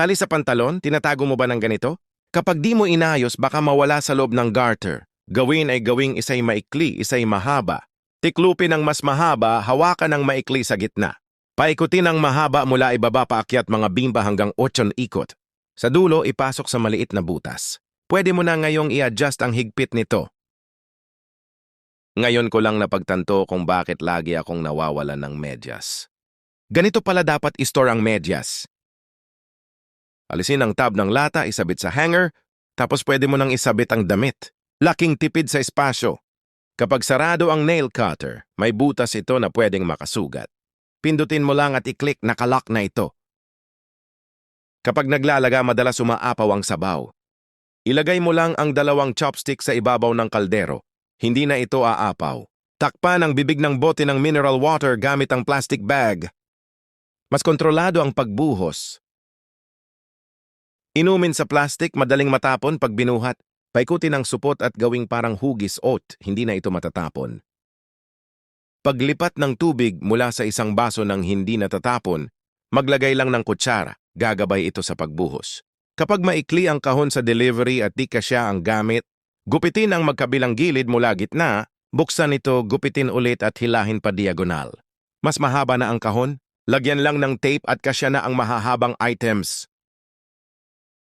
Tali sa pantalon, tinatago mo ba ng ganito? Kapag di mo inayos, baka mawala sa loob ng garter. Gawin ay gawing isa'y maikli, isa'y mahaba. Tiklupin ang mas mahaba, hawakan ang maikli sa gitna. Paikutin ang mahaba mula ibaba paakyat mga bimba hanggang 8 ikot. Sa dulo, ipasok sa maliit na butas. Pwede mo na ngayong i-adjust ang higpit nito. Ngayon ko lang napagtanto kung bakit lagi akong nawawalan ng medyas. Ganito pala dapat i-store ang medyas. Alisin ang tab ng lata, isabit sa hanger, tapos pwede mo nang isabit ang damit. Laking tipid sa espasyo. Kapag sarado ang nail cutter, may butas ito na pwedeng makasugat. Pindutin mo lang at i-click nakalock na ito. Kapag naglalaga, madalas umaapaw ang sabaw. Ilagay mo lang ang dalawang chopstick sa ibabaw ng kaldero. Hindi na ito aapaw. Takpan ang bibig ng bote ng mineral water gamit ang plastic bag. Mas kontrolado ang pagbuhos. Inumin sa plastic, madaling matapon pag binuhat. Paikutin ang supot at gawing parang hugis oat, hindi na ito matatapon. Paglipat ng tubig mula sa isang baso ng hindi natatapon, maglagay lang ng kutsara, gagabay ito sa pagbuhos. Kapag maikli ang kahon sa delivery at di kasya ang gamit, gupitin ang magkabilang gilid mula gitna, buksan ito, gupitin ulit at hilahin pa diagonal. Mas mahaba na ang kahon, lagyan lang ng tape at kasya na ang mahahabang items.